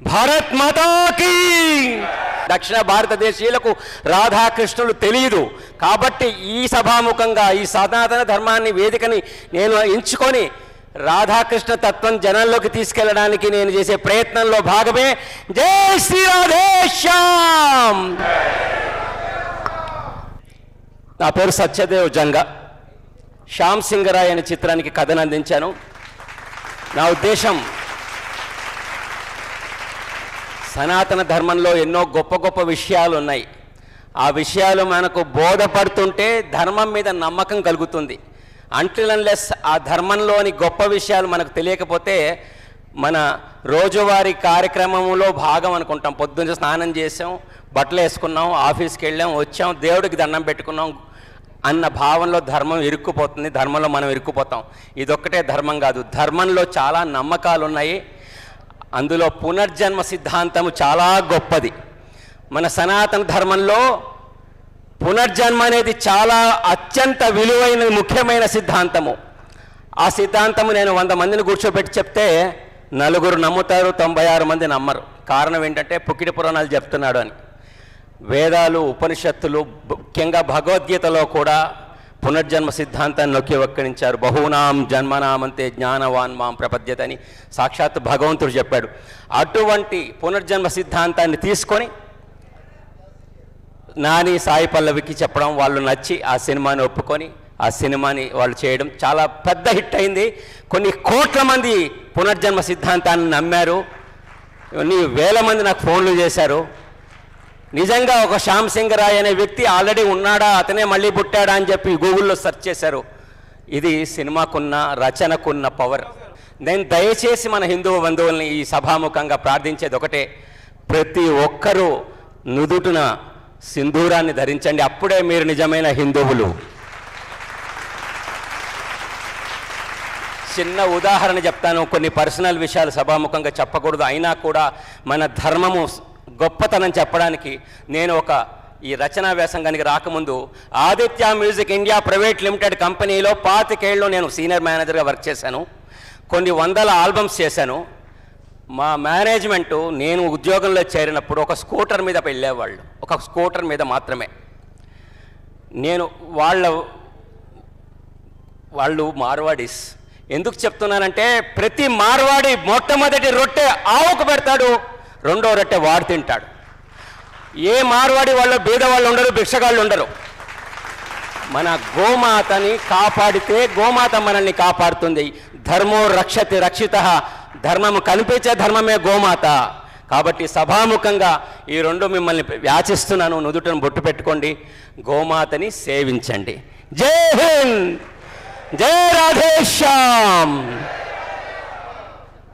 భారత్ మాతాకి! దక్షిణ భారతదేశీయులకు రాధాకృష్ణులు తెలియదు. కాబట్టి ఈ సభాముఖంగా ఈ సనాతన ధర్మాన్ని వేదికని నేను ఎంచుకొని రాధాకృష్ణ తత్వం జనంలోకి తీసుకెళ్ళడానికి నేను చేసే ప్రయత్నంలో భాగమే జై శ్రీ రాధేశ్యామ్ నా పేరు సత్యదేవ్ జంగ. శ్యామ్ సింగరాయ్ అనే చిత్రానికి కథను అందించాను. నా ఉద్దేశం సనాతన ధర్మంలో ఎన్నో గొప్ప గొప్ప విషయాలు ఉన్నాయి. ఆ విషయాలు మనకు బోధపడుతుంటే ధర్మం మీద నమ్మకం కలుగుతుంది. అంటిల్ ఆ ధర్మంలోని గొప్ప విషయాలు మనకు తెలియకపోతే మన రోజువారీ కార్యక్రమంలో భాగం అనుకుంటాం. పొద్దున్న స్నానం చేసాం బట్టలు వేసుకున్నాం ఆఫీస్కి వెళ్ళాం వచ్చాం దేవుడికి దండం పెట్టుకున్నాం అన్న భావనలో ధర్మం ఇరుక్కుపోతుంది. ధర్మంలో మనం ఇరుక్కుపోతాం. ఇదొక్కటే ధర్మం కాదు. ధర్మంలో చాలా నమ్మకాలు ఉన్నాయి అందులో పునర్జన్మ సిద్ధాంతము చాలా గొప్పది. మన సనాతన ధర్మంలో పునర్జన్మ అనేది చాలా అత్యంత విలువైన ముఖ్యమైన సిద్ధాంతము. ఆ సిద్ధాంతము నేను వంద మందిని కూర్చోబెట్టి చెప్తే నలుగురు నమ్ముతారు తొంభై ఆరు మంది నమ్మరు. కారణం ఏంటంటే పుకిడి పురాణాలు చెప్తున్నాడు అని. వేదాలు ఉపనిషత్తులు ముఖ్యంగా భగవద్గీతలో కూడా పునర్జన్మ సిద్ధాంతాన్ని నొక్కి వక్కించారు బహునాం జన్మనామంతే జ్ఞానవాన్ మాం ప్రపద్యత అని సాక్షాత్ భగవంతుడు చెప్పాడు. అటువంటి పునర్జన్మ సిద్ధాంతాన్ని తీసుకొని నాని సాయి పల్లవికి చెప్పడం వాళ్ళు నచ్చి ఆ సినిమాని ఒప్పుకొని ఆ సినిమాని వాళ్ళు చేయడం చాలా పెద్ద హిట్ అయింది. కొన్ని కోట్ల మంది పునర్జన్మ సిద్ధాంతాన్ని నమ్మారు. కొన్ని వేల మంది నాకు ఫోన్లు చేశారు. నిజంగా ఒక శ్యామ్ సింగ్ రాయ్ అనే వ్యక్తి ఆల్రెడీ ఉన్నాడా? అతనే మళ్ళీ పుట్టాడా అని చెప్పి గూగుల్లో సెర్చ్ చేశారు. ఇది సినిమాకున్న రచనకున్న పవర్. నేను దయచేసి మన హిందూ బంధువుల్ని ఈ సభాముఖంగా ప్రార్థించేది ఒకటే. ప్రతి ఒక్కరూ నుదుటున సింధూరాన్ని ధరించండి. అప్పుడే మీరు నిజమైన హిందువులు. చిన్న ఉదాహరణ చెప్తాను. కొన్ని పర్సనల్ విషయాలు సభాముఖంగా చెప్పకూడదు. అయినా కూడా మన ధర్మము గొప్పతనం చెప్పడానికి నేను ఒక ఈ రచనా వ్యాసంగానికి రాకముందు Aditya music India private limited కంపెనీలో పాతికేళ్ళు నేను సీనియర్ మేనేజర్గా వర్క్ చేశాను. కొన్ని వందల ఆల్బమ్స్ చేశాను. మా మేనేజ్మెంటు నేను ఉద్యోగంలో చేరినప్పుడు ఒక స్కూటర్ మీద వెళ్ళేవాళ్ళు. ఒక స్కూటర్ మీద మాత్రమే. నేను వాళ్ళ వాళ్ళు మార్వాడీస్. ఎందుకు చెప్తున్నానంటే ప్రతి మార్వాడి మొట్టమొదటి రొట్టె ఆవుకు పెడతాడు. రెండో రొట్టె వాడు తింటాడు. ఏ మార్వాడి వాళ్ళు బీదవాళ్ళు ఉండరు భిక్షగాళ్ళు ఉండరు. మన గోమాతని కాపాడితే గోమాత మనల్ని కాపాడుతుంది. ధర్మో రక్షతి రక్షిత. ధర్మము కనిపించే ధర్మమే గోమాత. కాబట్టి సభాముఖంగా ఈ రెండు మిమ్మల్ని యాచిస్తున్నాను నుదుటను బొట్టు పెట్టుకోండి. గోమాతని సేవించండి. జై హింద్! జై రాధేశ్యామ్!